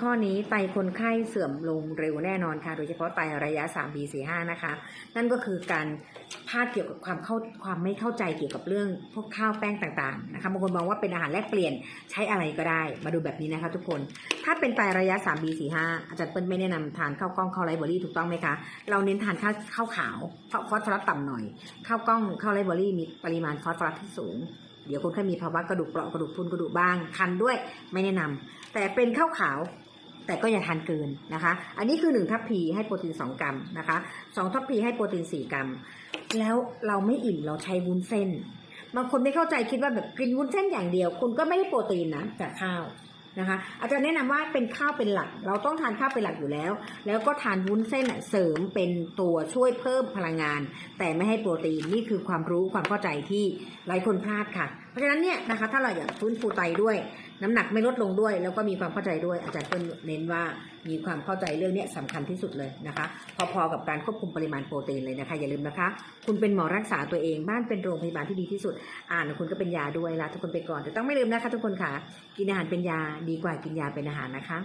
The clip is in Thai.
ข้อนี้ไตคนไข้เสื่อมลงเร็วแน่นอนค่ะ โดยเฉพาะไตระยะ 3 B 4 5นะคะ นั่นก็คือการพลาดเกี่ยวกับความเข้าความไม่เข้าใจเกี่ยวกับเรื่องพวกข้าวแป้งต่างๆนะคะบางคนมองว่าเป็นอาหารแลกเปลี่ยนใช้อะไรก็ได้ มาดูแบบนี้นะคะทุกคน ถ้าเป็นไตระยะ 3 B 4 5อาจารย์เปิ้ลไม่แนะนำทานข้าวกล้องข้าวไรเบอรี่ถูกต้องไหมคะ เราเน้นทานข้าวข้าวขาวเพราะฟอสฟอรัสต่ำหน่อย ข้าวกล้องข้าวไรเบอรี่มีปริมาณฟอสฟอรัสที่สูงเดี๋ยวคนไข้มีภาวะกระดูกเปราะกระดูกพรุนกระดูกบ้างคันด้วยไม่แนะนำแต่เป็นข้าวขาว แต่ก็อย่าทานเกินนะคะ อันนี้คือ1ทัพพีให้โปรตีน2กรัมนะคะ2ทัพพีให้โปรตีน4กรัม แล้วเราไม่อิ่มเราใช้วุ้นเส้น บางคนไม่เข้าใจคิดว่าแบบกินวุ้นเส้นอย่างเดียว คุณก็ไม่ได้โปรตีนนะจากข้าวนะคะ อาจารย์แนะนำว่าเป็นข้าวเป็นหลัก เราต้องทานข้าวเป็นหลักอยู่แล้ว แล้วก็ทานวุ้นเส้นเสริมเป็นตัวช่วยเพิ่มพลังงาน แต่ไม่ให้โปรตีนนี่คือความรู้ความเข้าใจที่หลายคนพลาดค่ะเพราะฉะนั้นเนี่ยนะคะถ้าเราอยากฟื้นฟูไตด้วย น้ำหนักไม่ลดลงด้วย แล้วก็มีความเข้าใจด้วยอาจารย์เปิ้ลเน้นว่ามีความเข้าใจเรื่องนี้ยสำคัญที่สุดเลยนะคะ พอๆกับการควบคุมปริมาณโปรตีนเลยนะคะ อย่าลืมนะคะ คุณเป็นหมอรักษาตัวเองบ้านเป็นโรงพยาบาลที่ดีที่สุด อ่านคุณก็เป็นยาด้วยลาทุกคนไปก่อนแต่ต้องไม่ลืมนะคะ ทุกคนค่ะกินอาหารเป็นยาดีกว่ากินยาเป็นอาหารนะคะ